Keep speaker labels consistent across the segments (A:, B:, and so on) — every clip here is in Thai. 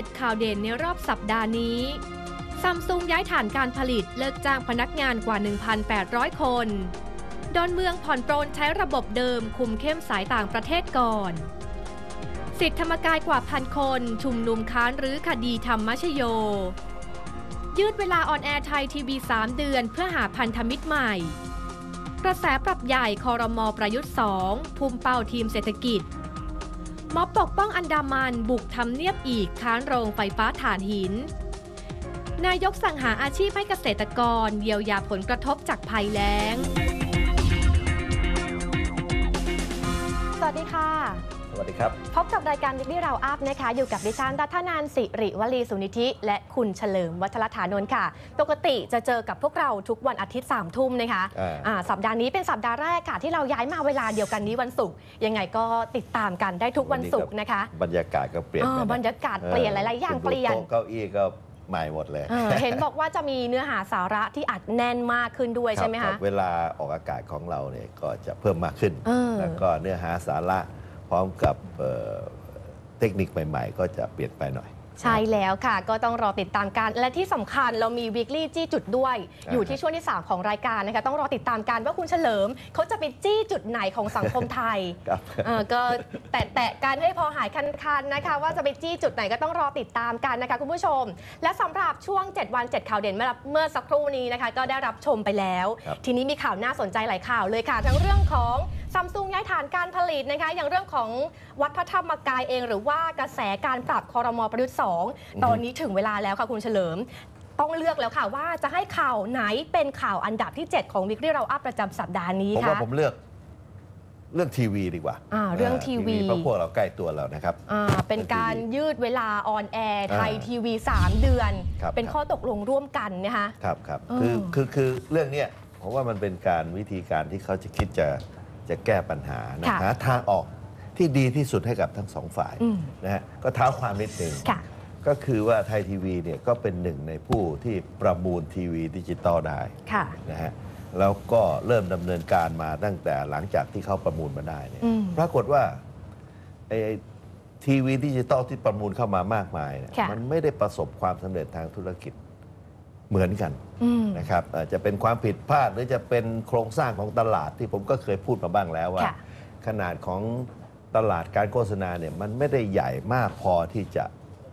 A: 7 ข่าวเด่นในรอบสัปดาห์นี้ซัมซุงย้ายฐานการผลิตเลิกจ้างพนักงานกว่า 1,800 คน ดอนเมืองผ่อนปรนใช้ระบบเดิมคุมเข้มสายต่างประเทศก่อน สิทธิธรรมกายกว่าพันคน ชุมนุมค้านหรือคดีธรรมชโย ยืดเวลาออนแอร์ไทยทีวี 3 เดือนเพื่อหาพันธมิตรใหม่ กระแสปรับใหญ่คอรมอประยุทธ์ 2 ภูมิเป้าทีมเศรษฐกิจ ม็อบปกป้องอันดามันบุกทำเนียบอีกค้านโรงไฟฟ้าถ่านหิน นายกสั่งหาอาชีพให้เกษตรกรเยียวยาผลกระทบจากภัยแล้ง
B: สวัสดีค่ะ
C: วัสดีครับ
B: พบกับรายการวิกลี่เราอัพนะคะ อยู่กับดิฉันรัฐนานสิริวลีสุนิธิ และคุณเฉลิมวัฒรฐานนท์ค่ะ ปกติจะเจอกับพวกเราทุกวันอาทิตย์3ามทุ่มนะคะ
C: อ่า
B: อ่าสัปดาห์นี้เป็นสัปดาห์แรกค่ะ ที่เราย้ายมาเวลาเดียวกันนี้วันศุกร์ยังไงก็ติดตามกันได้ทุกวันศุกร์นะคะ
C: บรรยากาศก็เปลี่ยน
B: เอ
C: ไป
B: อ
C: นะ
B: บรรยากาศเปลี่ยนหลายๆอย่าง
C: คุณดู
B: เปลี่ยน
C: โต๊ะเก้าอี้ก็ใหม่หมดเลย
B: เออเห็นบอกว่าจะมีเนื้อหาสาระที่อัดแน่นมากขึ้นด้วย
C: รับ
B: ใช่ไหม
C: ครั
B: คะ
C: บเวลาออกอากาศของเราเนี่ยก็จะเพิ่มมากขึ้น
B: เออ
C: แล้วก็เนื้อหาสาระ พร้อมกับเอ่อเทคนิคใหม่ๆ ก็จะเปลี่ยนไปหน่อย
B: ใช่แล้วค่ะ ก็ต้องรอติดตามกัน และที่สำคัญเรามี weekly จี้จุดด้วย
C: อ่า
B: อยู่ที่ช่วงที่ 3 ของรายการนะคะ ต้องรอติดตามกันว่าคุณเฉลิม เขาจะไปจี้จุดไหนของสังคมไทย
C: ครับ
B: เออก็แตะแตะๆกันให้พอหายคันๆนะคะ ว่าจะไปจี้จุดไหนก็ต้องรอติดตามกันนะคะคุณผู้ชม และสำหรับช่วง 7 วัน 7 ข่าวเด่นเมื่อเมื่อสักครู่นี้นะคะ ก็ได้รับชมไปแล้ว
C: ครับ
B: ทีนี้มีข่าวน่าสนใจหลายข่าวเลยค่ะ ทั้งเรื่องของ ซัมซุงย้ายฐานการผลิตนะคะ อย่างเรื่องของวัดพระธรรมกายเอง หรือว่ากระแสการปรับคอรมอประยุทธ์สองตอนนี้ถึงเวลาแล้วค่ะคุณเฉลิม ต้องเลือกแล้วค่ะว่าจะให้ข่าวไหนเป็นข่าวอันดับที่ 7 ของวิกฤตเราอัพประจำสัปดาห์นี้
C: ผม
B: ค่ะ
C: ว่าผมเลือกเรื่องทีวีดีกว่า
B: อ่าเรื่องทีวี
C: เพราะพวกเราใกล้ตัวเรานะครับ
B: อ่าเป็นการยืดเวลาออนแอร์ไทย
C: อ่า
B: ทีวี 3 เดือน
C: ครับ
B: เป็นข้อตกลงร่วมกันนะคะ
C: ครับครับ
B: เออ
C: คือคือคือเรื่องเนี้ยผมว่ามันเป็นการวิธีการที่เขาจะคิดจะ จะแก้ปัญหานะ
B: ค่ะ
C: หาทางออกที่ดีที่สุดให้กับทั้งสองฝ่าย
B: อืม
C: นะฮะก็เท้าความนิดหนึ่ง
B: ค่ะ
C: ก็คือว่าไทยทีวีเนี่ยก็เป็นหนึ่งในผู้ที่ประมูลทีวีดิจิตอลได้
B: ค่ะ
C: นะฮะแล้วก็เริ่มดำเนินการมาตั้งแต่หลังจากที่เขาประมูลมาได้เนี่ย
B: อืม
C: ปรากฏว่าไอ้ทีวีดิจิตอลที่ประมูลเข้ามามากมายเนี่ย
B: ค่ะ
C: มันไม่ได้ประสบความสำเร็จทางธุรกิจ เหมือนกัน
B: อืม
C: นะครับอาจจะเป็นความผิดพลาดหรือจะเป็นโครงสร้างของตลาดที่ผมก็เคยพูดมาบ้างแล้วว่า
B: ค่ะ
C: ขนาดของตลาดการโฆษณาเนี่ยมันไม่ได้ใหญ่มากพอที่จะ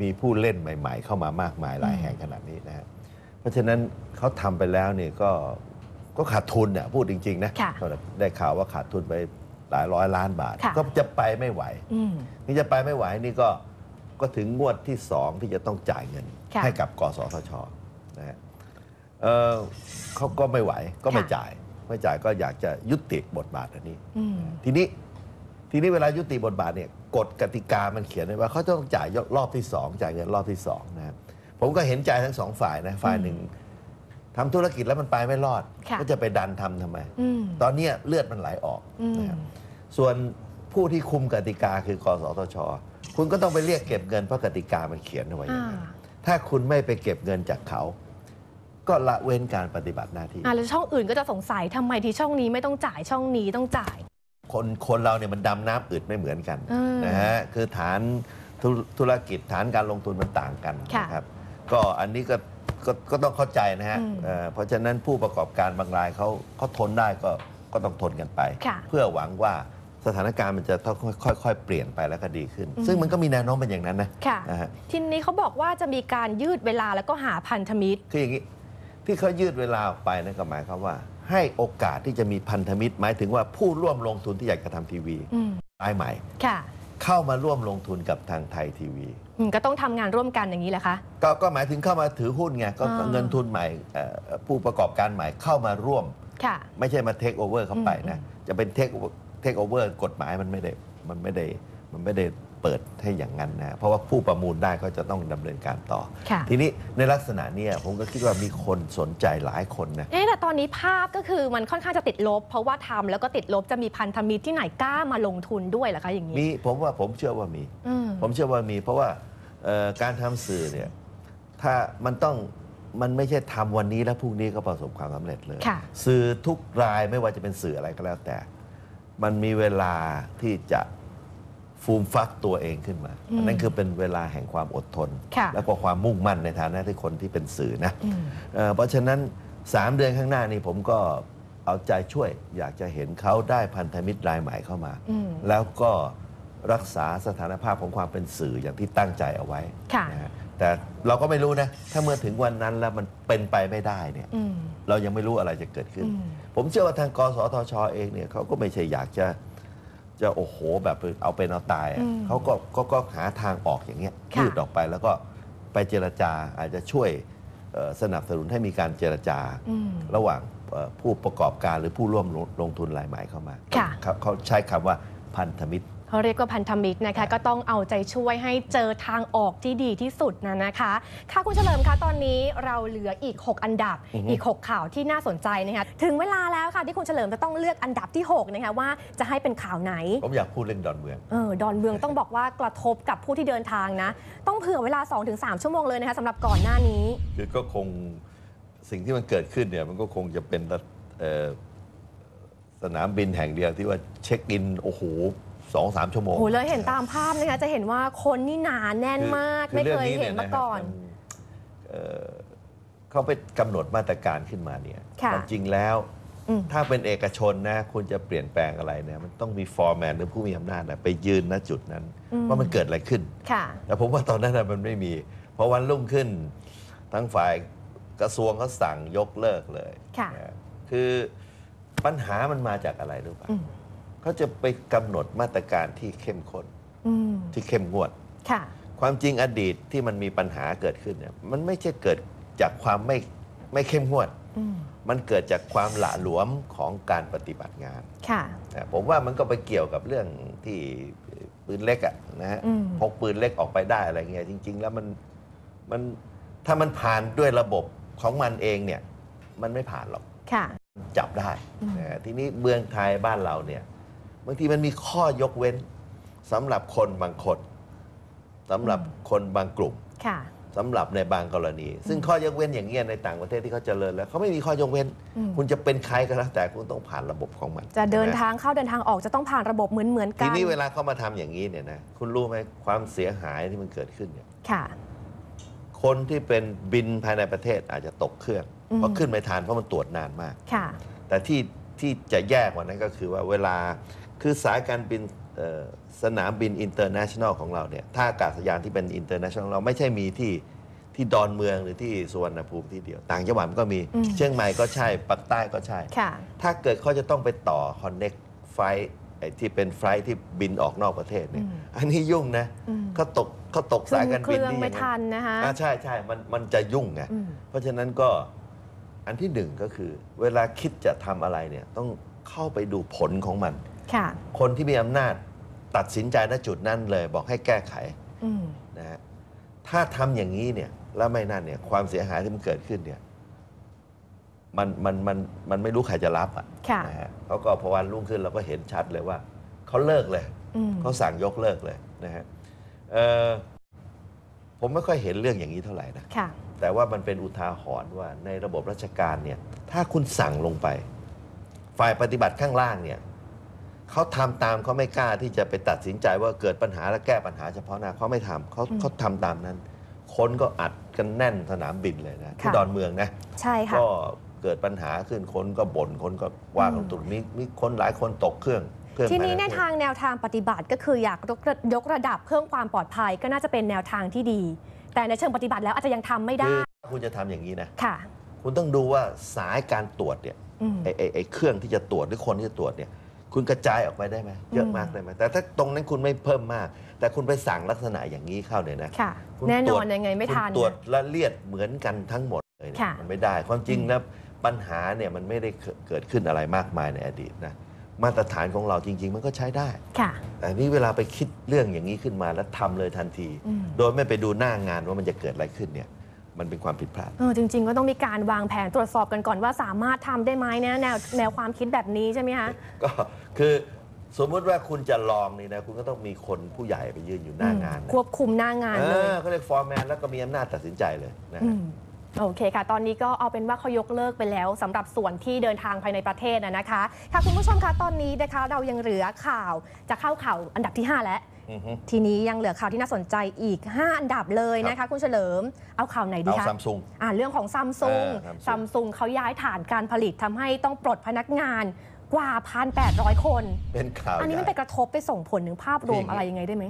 C: มีผู้เล่นใหม่ ๆ เข้ามามากมายหลายแห่งขนาดนี้นะฮะเพราะฉะนั้นเขาทำไปแล้วเนี่ยก็ก็ขาดทุนเนี่ยพูดจริง ๆ นะ
B: ค่ะ
C: ก็ได้ข่าวว่าขาดทุนไปหลายร้อยล้านบาท
B: ค่ะ
C: ก็จะไปไม่ไหว
B: อืม
C: นี่จะไปไม่ไหวนี่ก็ก็ถึงงวดที่สองที่จะต้องจ่ายเงิน
B: ค่ะ
C: ให้กับกสทชนะฮะ เอ่อเขาก็ไม่ไหวก็ไม่
B: ค่ะ
C: จ่าย ไม่จ่ายก็อยากจะยุติบทบาทอันนี้
B: อืม
C: ทีนี้ทีนี้เวลายุติบทบาทเนี่ยกฎกติกามันเขียนไว้ว่าเขาจะต้องจ่ายรอบที่สองจ่ายเงินรอบที่สองนะครับผมก็เห็นใจทั้งสองฝ่ายนะฝ่ายหนึ่งทำธุรกิจแล้วมันไปไม่รอด
B: ค่ะ
C: ก็จะไปดันทำทำไม
B: อืม
C: ตอนเนี้ยเลือดมันไหลออก
B: อืม
C: นะครับส่วนผู้ที่คุมกติกาคือกสทช คุณก็ต้องไปเรียกเก็บเงินเพราะกติกามันเขียนเอาไว้อย่างนั้น
B: อ่า
C: ถ้าคุณไม่ไปเก็บเงินจากเขา ก็ละเว้นการปฏิบัติหน้าที่
B: อ่าแล้วช่องอื่นก็จะสงสัยทำไมที่ช่องนี้ไม่ต้องจ่ายช่องนี้ต้องจ่าย
C: คนคนเราเนี่ยมันดำน้ำอึดไม่เหมือนกัน
B: อืม
C: นะฮะคือฐานธุธุรกิจฐานการลงทุนมันต่างกัน
B: ค่ะ
C: นะครับ ก็อันนี้ก็ก็ก็ต้องเข้าใจนะฮะ
B: อืม
C: เอ่อเพราะฉะนั้นผู้ประกอบการบางรายเขาเขาทนได้ก็ก็ต้องทนกันไป
B: ค่ะ
C: เพื่อหวังว่าสถานการณ์มันจะต้องค่อยๆเปลี่ยนไปแล้วก็ดีขึ้น
B: อืม
C: ซึ่งมันก็มีแนวโน้มเป็นอย่างนั้นนะ
B: ค่ะ
C: นะฮะ
B: ทีนี้เขาบอกว่าจะมีการยืดเวลาแล้วก็หาพันธมิตร
C: คืออย่างนี้ ที่เขายืดเวลาออกไปนั่นก็หมายความว่า ให้โอกาสที่จะมีพันธมิตร หมายถึงว่าผู้ร่วมลงทุนที่อยากจะทำทีวี
B: อืม
C: รายใหม่
B: ค่ะ
C: เข้ามาร่วมลงทุนกับทางไทยทีวี
B: อืมก็ต้องทำงานร่วมกันอย่างนี้แหละคะ
C: ก็ก็หมายถึงเข้ามาถือหุ้นไงก็
B: อ่า
C: เงินทุนใหม่เอ่อผู้ประกอบการใหม่เข้ามาร่วม
B: ค่ะ
C: ไม่ใช่มาเทคโอเวอร์เข้าไปนะ
B: อืม
C: จะเป็นเทคเทคโอเวอร์กฎหมายมันไม่ได้มันไม่ได้มันไม่ได้ เปิดให้อย่างนั้นนะเพราะว่าผู้ประมูลได้ก็จะต้องดำเนินการต่อ
B: ค่ะ
C: ทีนี้ในลักษณะเนี้ยผมก็คิดว่ามีคนสนใจหลายคนนะ
B: เอ๊ะแต่ตอนนี้ภาพก็คือมันค่อนข้างจะติดลบ เพราะว่าทำแล้วก็ติดลบจะมีพันธมิตรที่ไหนกล้ามาลงทุนด้วยเหรอคะอย่างนี้
C: มีผมว่าผมเชื่อว่ามี
B: อืม
C: ผมเชื่อว่ามี เพราะว่าเอ่อการทำสื่อเนี่ยถ้ามันต้องมันไม่ใช่ทำวันนี้แล้วพรุ่งนี้ก็ประสบความสำเร็จเลย
B: ค่ะ
C: สื่อทุกรายไม่ว่าจะเป็นสื่ออะไรก็แล้วแต่ มันมีเวลาที่จะ ฟูมฟักตัวเองขึ้นมา
B: อืม
C: อันนั้นคือเป็นเวลาแห่งความอดทน
B: ค่ะ
C: แล้วก็ความมุ่งมั่นในฐานะที่คนที่เป็นสื่อนะ
B: อืม
C: เอ่อเพราะฉะนั้น 3 เดือนข้างหน้านี้ผมก็เอาใจช่วยอยากจะเห็นเขาได้พันธมิตรรายใหม่เข้ามา
B: อืม
C: แล้วก็รักษาสถานภาพของความเป็นสื่ออย่างที่ตั้งใจเอาไว้
B: ค่ะ
C: นะฮะแต่เราก็ไม่รู้นะ ถ้าเมื่อถึงวันนั้นแล้วมันเป็นไปไม่ได้เนี่ย
B: อืม
C: เรายังไม่รู้อะไรจะเกิดขึ้น
B: อืม
C: ผมเชื่อว่าทางกสทชเองเนี่ยเขาก็ไม่ใช่อยากจะ จะโอ้โหแบบเอาเป็นเอาตายอะ
B: อืม
C: เขาก็ก็ก็หาทางออกอย่างเงี้ย
B: ค่ะ
C: ยืดออกไปแล้วก็ไปเจรจาอาจจะช่วยเอ่อสนับสนุนให้มีการเจรจา
B: อืม
C: ระหว่างเอ่อผู้ประกอบการหรือผู้ร่วมลงลงทุนรายใหม่เข้ามา
B: ค่ะ
C: เขาเขาใช้คำว่าพันธมิตร
B: เขาเรียกว่าพันธมิตรนะคะ ก็ต้องเอาใจช่วยให้เจอทางออกที่ดีที่สุดนะนะคะ ค่ะคุณเฉลิมคะตอนนี้เราเหลืออีก 6 อันดับ
C: อือฮึ
B: อีก 6 ข่าวที่น่าสนใจนะคะถึงเวลาแล้วค่ะที่คุณเฉลิมจะต้องเลือกอันดับที่6นะคะว่าจะให้เป็นข่าวไหน
C: ผมอยากพูดเรื่องดอนเมือง
B: เออดอนเมืองต้องบอกว่ากระทบกับผู้ที่เดินทางนะ ต้องเผื่อเวลา 2-3 ชั่วโมงเลยนะคะสำหรับก่อนหน้านี้
C: คือก็คงสิ่งที่มันเกิดขึ้นเนี่ยมันก็คงจะเป็นระเอ่อสนามบินแห่งเดียวที่ว่าเช็คอินโอ้โห สองสามชั่วโมง
B: โอ้เลยเห็นตามภาพนะคะจะเห็นว่าคนนี่หนาแน่นมาก
C: คือ
B: ไม่เคย
C: รื่อง
B: เห็นมาก่อน
C: ยะฮะมัเอ่อเขาไปกำหนดมาตรการขึ้นมาเนี่ย
B: ค่ะ
C: ความจริงแล้ว
B: อืม
C: ถ้าเป็นเอกชนนะคุณจะเปลี่ยนแปลงอะไรเนี่ยมันต้องมีฟอร์แมนหรือผู้มีอำนาจนะไปยืนณจุดนั้น ว่ามันเกิดอะไรขึ้น
B: ค่ะ
C: แต่ผมว่าตอนนั้นน่ะมันไม่มี เพราะวันรุ่งขึ้นทั้งฝ่ายกระทรวงเขาสั่งยกเลิกเลย
B: ค่ะ
C: นะคือปัญหามันมาจากอะไรรู้ป่ะ
B: อืม
C: เขาจะไปกำหนดมาตรการที่เข้มข้น
B: อืม
C: ที่เข้มงวด
B: ค่ะ
C: ความจริงอดีตที่มันมีปัญหาเกิดขึ้นเนี่ยมันไม่ใช่เกิดจากความไม่ไม่เข้มงวด
B: อืม
C: มันเกิดจากความหละหลวมของการปฏิบัติงาน
B: ค่ะ
C: นะผมว่ามันก็ไปเกี่ยวกับเรื่องที่ปืนเล็กอะนะฮะ
B: อืม
C: พกปืนเล็กออกไปได้อะไรเงี้ยจริง ๆ แล้วมันมันถ้ามันผ่านด้วยระบบของมันเองเนี่ยมันไม่ผ่านหรอก
B: ค่ะ
C: จับได้
B: อืม
C: นะทีนี้เมืองไทยบ้านเราเนี่ย บางทีมันมีข้อยกเว้นสำหรับคนบางคนสำหรับคนบางกลุ่ม
B: ค่ะ
C: สำหรับในบางกรณี ซึ่งข้อยกเว้นอย่างเงี้ยในต่างประเทศที่เขาเจริญแล้วเขาไม่มีข้อยกเว้น
B: อืม
C: คุณจะเป็นใครก็แล้วแต่คุณต้องผ่านระบบของมัน
B: จะเดิน
C: ใช่ไหม
B: ทางเข้าเดินทางออกจะต้องผ่านระบบเหมือนเหมือนๆกั
C: ที
B: น
C: นี้เวลาเขามาทำอย่างนี้เนี่ยนะคุณรู้ไหมความเสียหายที่มันเกิดขึ้นเนี่ย
B: ค่ะ
C: คนที่เป็นบินภายในประเทศอาจจะตกเครื่อง
B: อืม
C: เพราะขึ้นไม่ทันเพราะมันตรวจนานมาก
B: ค่ะ
C: แต่ที่ที่จะแย่กว่านั้นก็คือว่าเวลา คือสายการบินเอ่อสนามบินอินเตอร์เนชั่นแนลของเราเนี่ยท่าอากาศยานที่เป็นอินเตอร์เนชั่นแนลเราไม่ใช่มีที่ที่ดอนเมืองหรือที่สุวรรณภูมิที่เดียว ต่างจังหวัดมันก็มี
B: อืม
C: เชียงใหม่ก็ใช่ปักใต้ก็ใช่
B: ค่ะ
C: ถ้าเกิดเขาจะต้องไปต่อคอนเน็กไฟไอ้ที่เป็นไฟล์ที่บินออกนอกประเทศเนี่ย
B: อืม
C: อันนี้ยุ่งนะ
B: อืม
C: เขาตกเขาตกสายการ
B: เค
C: บิน
B: รื่อง
C: ที่
B: ไม่
C: อย่าง
B: ทันนะคะ
C: อ่าใช่ใช่มันมันจะยุ่งไง
B: อืม
C: เพราะฉะนั้นก็อันที่หนึ่งก็คือ เวลาคิดจะทำอะไรเนี่ยต้องเข้าไปดูผลของมัน
B: ค่ะ
C: คนที่มีอำนาจตัดสินใจณจุดนั้นเลย บอกให้แก้ไข
B: อืม
C: นะฮะถ้าทำอย่างนี้เนี่ยแล้วไม่นั่นเนี่ยความเสียหายที่มันเกิดขึ้นเนี่ยมันมันมันมันไม่รู้ใครจะรับอะ
B: ค่ะ
C: นะฮะเขาก็พอวันรุ่งขึ้นเราก็เห็นชัดเลยว่าเขาเลิกเลย
B: อืม
C: เขาสั่งยกเลิกเลยนะฮะเอ่อผมไม่ค่อยเห็นเรื่องอย่างนี้เท่าไหร่นะ
B: ค่ะ
C: แต่ว่ามันเป็นอุทาหรณ์ว่าในระบบราชการเนี่ยถ้าคุณสั่งลงไป ฝ่ายปฏิบัติข้างล่างเนี่ย เขาทำตามเขาไม่กล้าที่จะไปตัดสินใจว่าเกิดปัญหาและแก้ปัญหาเฉพาะหน้าเขาไม่ทำเขา
B: อืม
C: เขาทำตามนั้น คนก็อัดกันแน่นสนามบินเลยนะที่
B: ค่ะ
C: ดอนเมืองนะ
B: ใช่ค่ะ
C: ก็เกิดปัญหาขึ้นคนก็บ่นคนก็ว่ากันตรงนี้มีคนหลายคนตกเครื่องเครื่อง
B: ทีนี้
C: ภย
B: ใน
C: เครื่อง
B: ทางแนวทางปฏิบัติก็คืออยากยกระยกระดับเพิ่มความปลอดภัยก็น่าจะเป็นแนวทางที่ดี แต่ในเชิงปฏิบัติแล้วอาจจะยังทำไม่ได้
C: คือคุณจะทำอย่างนี้นะ
B: ค่ะ
C: คุณต้องดูว่าสายการตรวจเนี่ย
B: อืม
C: ไอ้ไอ้ไอ้เครื่องที่จะตรวจหรือคนที่จะตรวจเนี่ย คุณกระจายออกไปได้ไหมเยอะมากได้ไหมแต่ถ้าตรงนั้นคุณไม่เพิ่มมาก แต่คุณไปสั่งลักษณะอย่างนี้เข้าเนี่ยนะ
B: ค่ะ
C: คุณ
B: แน่น
C: ตร
B: อ
C: วนจ
B: ยังไงไม่ทัน
C: คุณตรวจละเลียดเหมือนกันทั้งหมดเลยเนี่ย
B: ค่ะ
C: มันไม่ได้ความจริงแล้วปัญหาเนี่ยมันไม่ได้เกิดขึ้นอะไรมากมายในอดีตนะมาตรฐานของเราจริง ๆ มันก็ใช้ได้
B: ค่ะ
C: แต่นี่เวลาไปคิดเรื่องอย่างนี้ขึ้นมาแล้วทำเลยทันที
B: อืม
C: โดยไม่ไปดูหน้างานว่ามันจะเกิดอะไรขึ้นเนี่ย มันเป็นความผิดพลาด
B: เออจริง ๆ ก็ต้องมีการวางแผนตรวจสอบกันก่อนว่าสามารถทำได้ไหมเนี่ยแนวแนวความคิดแบบนี้ใช่ไหมคะ
C: ก็คือสมมุติว่าคุณจะลองนี่นะ คุณก็ต้องมีคนผู้ใหญ่ไปยืนอยู่หน้างานนะ
B: ควบคุมหน้างาน
C: เอ
B: เลย
C: อเขาเรียกฟอร์แมนแล้วก็มีอำนาจตัดสินใจเลยนะ
B: อื
C: ฮะ
B: มโอเคค่ะ ตอนนี้ก็เอาเป็นว่าเขายกเลิกไปแล้วสำหรับส่วนที่เดินทางภายในประเทศนะนะคะ ค่ะคุณผู้ชมคะตอนนี้นะคะเรายังเหลือข่าวจะเข้าข่าวอันดับที่ 5 แล้ว
C: อือฮึ
B: ทีนี้ยังเหลือข่าวที่น่าสนใจอีก 5 อันดับเลยนะคะ คุณเฉลิมเอาข่าวไหนดี
C: เอา
B: คะ
C: ซัมซุง
B: อ่าเรื่องของซัมซุง
C: เออ Samsung
B: ซัมซุงเขาย้ายฐานการผลิตทำให้ต้องปลดพนักงานกว่า 1,800 คน
C: เป็นข่าว
B: อันนี้มัน
C: ให
B: ไป
C: ญ่
B: กระทบไปส่งผลถึงภาพรวม
C: คืออย่างนี้
B: อะไรยังไงได้ไหม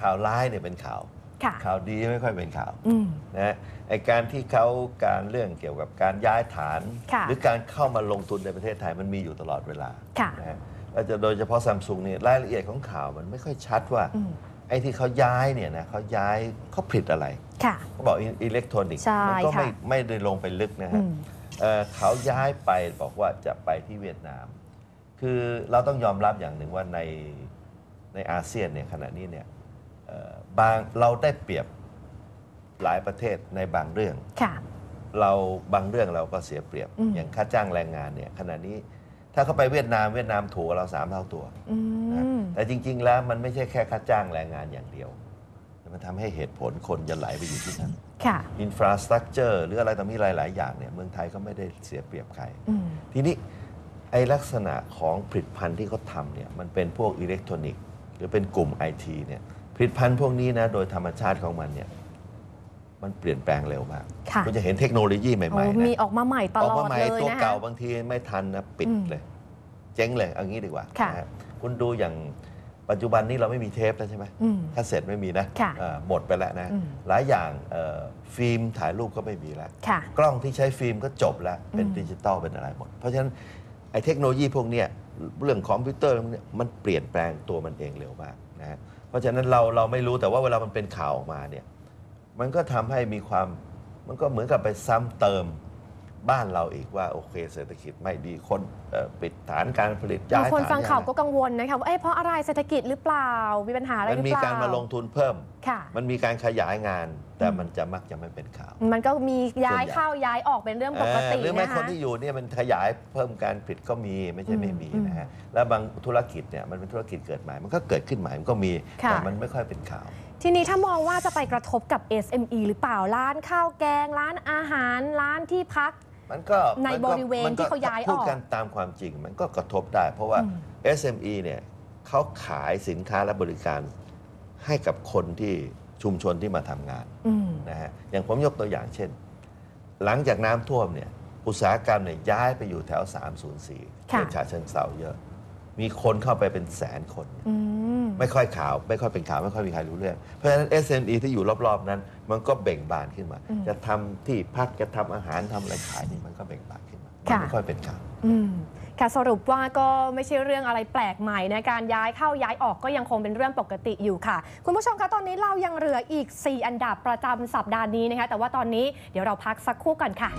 C: ข่าวร้ายเนี่ยเป็นข่าว
B: ค่ะ
C: ข่าวดีไม่ค่อยเป็นข่าว
B: อืม
C: นะฮะไอการที่เขาการเรื่องเกี่ยวกับการย้ายฐาน
B: ค่ะ
C: หรือการเข้ามาลงทุนในประเทศไทยมันมีอยู่ตลอดเวลา
B: ค่ะ
C: นะ ฮะแล้วจะโดยเฉพาะซัมซุงเนี่ยรายละเอียดของข่าวมันไม่ค่อยชัดว่า
B: อืม
C: ไอ้ที่เขาย้ายเนี่ยนะเขาย้ายเขาผลิตอะไร
B: ค่ะ
C: เขาบอกอิเล็กทรอนิกส์
B: ใช่
C: มัก็ไม่
B: ค่ะ
C: ไม่ได้ลงไปลึกนะ
B: อื
C: ฮะ
B: ม
C: เอ่อเขาย้ายไปบอกว่าจะไปที่เวียดนาม คือเราต้องยอมรับอย่างหนึ่งว่าในในอาเซียนเนี่ยขณะนี้เนี่ยเอ่อบางเราได้เปรียบหลายประเทศในบางเรื่อง
B: ค่ะ
C: เราบางเรื่องเราก็เสียเปรียบ
B: อืม
C: อย่างค่าจ้างแรงงานเนี่ยขณะนี้ ถ้าเขาไปเวียดนามเวียดนามถูกกว่าเราสามเท่าตัว
B: อื
C: นะ
B: ม
C: แต่จริง ๆ แล้วมันไม่ใช่แค่ค่าจ้างแรงงานอย่างเดียวแต่มันทำให้เหตุผลคนจะไหลไปอยู่ที่นั่น
B: ค่ะ
C: อินฟราสตรักเจอร์หรืออะไรต่อมีหลาย ๆ อย่างเนี่ยเมืองไทยก็ไม่ได้เสียเปรียบใคร
B: อืม
C: ทีนี้ไอลักษณะของผลิตภัณฑ์ที่เขาทำเนี่ยมันเป็นพวกอิเล็กทรอนิกส์หรือเป็นกลุ่มไอทีเนี่ยผลิตภัณฑ์พวกนี้นะโดยธรรมชาติของมันเนี่ย มันเปลี่ยนแปลงเร็วมาก
B: ค่ะ
C: คุณจะเห็นเทคโนโลยีใหม่
B: โอ้
C: ๆนะ
B: มีออกมาใหม่ต
C: ออก
B: ลอ
C: มา
B: ด
C: ใหม่
B: เลย
C: ตัว
B: นะคะ
C: เก่าบางทีไม่ทันนะปิด
B: อืม
C: เลย เจ๊งเลยเอางี้ดีกว่า
B: ค่ะ
C: นะฮะคุณดูอย่างปัจจุบันนี้เราไม่มีเทปแล้วใช่ไหม
B: อืม
C: ถ้าเสร็จไม่มีนะ
B: ค่ะ
C: เอ่อหมดไปแล้วนะ
B: อืม
C: หลายอย่างเอ่อฟิล์มถ่ายรูปก็ไม่มีแล้ว
B: ค่ะ
C: กล้องที่ใช้ฟิล์มก็จบแล้ว เป็น
B: อืม
C: ดิจิตอลเป็นอะไรหมด เพราะฉะนั้นไอ้เทคโนโลยีพวกเนี้ยเรื่องคอมพิวเตอร์พวกเนี้ยมันเปลี่ยนแปลงตัวมันเองเร็วมากนะฮะเพราะฉะนั้นเราเราไม่รู้แต่ว่าเวลามันเป็นข่าวออกมาเนี่ย มันก็ทำให้มีความมันก็เหมือนกับไปซ้ำเติมบ้านเราอีกว่าโอเคเศรษฐกิจไม่ดีคนเอ่อปิดฐานการผลิตย้าย
B: บางคน
C: ฐาน
B: ฟังข่าว
C: ย้ย
B: ก็กังวลนะคะว่าเอ๊ะเพราะอะไรเศรษฐกิจหรือเปล่า มีปัญหาอะไรห
C: มัน
B: รือ
C: มี
B: เปล่า
C: การมาลงทุนเพิ่ม
B: ค่ะ
C: มันมีการขยายงาน แต่
B: อืม
C: มันจะมักจะไม่เป็นข่าว
B: มันก็มีย้าย
C: ส่วนใหญ่
B: เข้าย้ายออกเป็นเรื่องปกติ
C: เออหรือไม่
B: นะ
C: คน
B: คะ
C: ที่อยู่เนี่ยมันขยายเพิ่มการผลิตก็มีไม่ใช่ไม่มี
B: อืม
C: นะฮะแล้วบางธุรกิจเนี่ยมันเป็นธุรกิจเกิดใหม่มันก็เกิดขึ้นใหม่มันก็มี
B: ค่ะ
C: แต่มันไม่ค่อยเป็นข่าว
B: ทีนี้ถ้ามองว่าจะไปกระทบกับ SME หรือเปล่าร้านข้าวแกง ร้านอาหาร ร้านที่พัก
C: มันก็
B: ใน
C: มันก็
B: บริเวณ
C: มันก็
B: ที่เขาย้ายออก
C: พูดกันตามความจริงมันก็กระทบได้ เพราะว่า
B: อืม
C: SME เนี่ยเขาขายสินค้าและบริการให้กับคนที่ชุมชนที่มาทำงาน
B: อืม
C: นะฮะอย่างผมยกตัวอย่างเช่น หลังจากน้ำท่วมเนี่ยอุตสาหกรรมเนี่ยย้ายไปอยู่แถว 304
B: ค่ะ
C: เขตฉะเชิงเซาเยอะ มีคนเข้าไปเป็นแสนคน
B: อืม
C: ไม่ค่อยข่าว ไม่ค่อยเป็นข่าว ไม่ค่อยมีใครรู้เรื่อง เพราะฉะนั้น SME ที่อยู่รอบๆนั้น มันก็เบ่งบานขึ้นมา
B: อืม
C: จะทำที่พักจะทำอาหารทำอะไรขายนี่มันก็เบ่งบานขึ้นมามัน
B: ค่ะ
C: ไม่ค่อยเป็นข่าว
B: อืมค่ะสรุปว่าก็ไม่ใช่เรื่องอะไรแปลกใหม่นะการย้ายเข้าย้ายออกก็ยังคงเป็นเรื่องปกติอยู่ค่ะ คุณผู้ชมคะตอนนี้เรายังเหลืออีก 4 อันดับประจำสัปดาห์นี้นะคะ แต่ว่าตอนนี้เดี๋ยวเราพักสักครู่ก่อนค่ะ